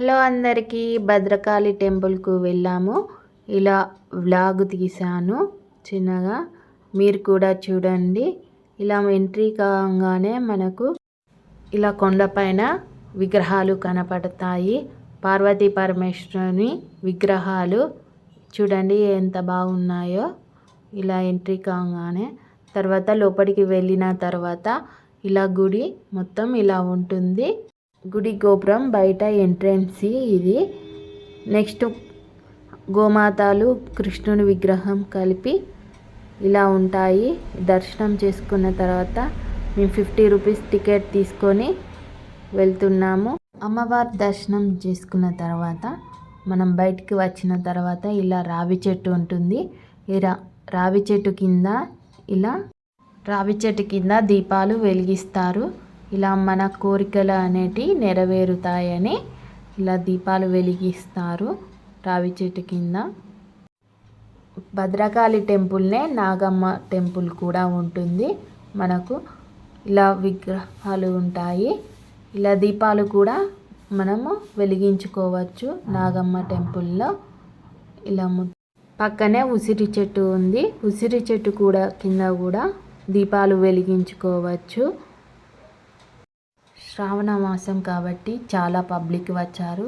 Hello అందరికీ భద్రకాళి టెంపుల్కు వెళ్ళాము. ఇలా వ్లాగ్ తీశాను చిన్నగా. మీరు కూడా చూడండి. ఇలా ఎంట్రీ కాగానే మనకు ఇలా కొండపైన విగ్రహాలు కనపడతాయి. పార్వతీ పరమేశ్వరుని విగ్రహాలు చూడండి ఎంత బాగున్నాయో. ఇలా ఎంట్రీ కాగానే తర్వాత లోపలికి వెళ్ళిన తర్వాత ఇలా గుడి మొత్తం ఇలా ఉంటుంది. గుడి గోపురం బయట ఎంట్రెన్స్ ఇది. నెక్స్ట్ గోమాతలు కృష్ణుని విగ్రహం కలిపి ఇలా ఉంటాయి. దర్శనం చేసుకున్న తర్వాత మేము ఫిఫ్టీ రూపీస్ టికెట్ తీసుకొని వెళ్తున్నాము. అమ్మవారి దర్శనం చేసుకున్న తర్వాత మనం బయటికి వచ్చిన తర్వాత ఇలా రావి చెట్టు ఉంటుంది. ఈ రా రావి చెట్టు కింద ఇలా రావి చెట్టు కింద దీపాలు వెలిగిస్తారు. ఇలా మన కోరికలు అనేటివి నెరవేరుతాయని ఇలా దీపాలు వెలిగిస్తారు రావి చెట్టు కింద. భద్రకాళి టెంపుల్నే నాగమ్మ టెంపుల్ కూడా ఉంటుంది. మనకు ఇలా విగ్రహాలు ఉంటాయి. ఇలా దీపాలు కూడా మనము వెలిగించుకోవచ్చు నాగమ్మ టెంపుల్లో. ఇలా పక్కనే ఉసిరి చెట్టు ఉంది. ఉసిరి చెట్టు కూడా కింద కూడా దీపాలు వెలిగించుకోవచ్చు. శ్రావణ మాసం కాబట్టి చాలా పబ్లిక్ వచ్చారు.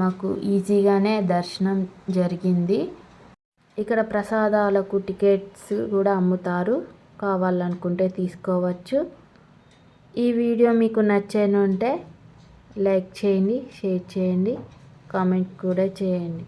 మాకు ఈజీగానే దర్శనం జరిగింది. ఇక్కడ ప్రసాదాలకు టికెట్స్ కూడా అమ్ముతారు. కావాలనుకుంటే తీసుకోవచ్చు. ఈ వీడియో మీకు నచ్చేనుంటే లైక్ చేయండి షేర్ చేయండి కామెంట్ కూడా చేయండి.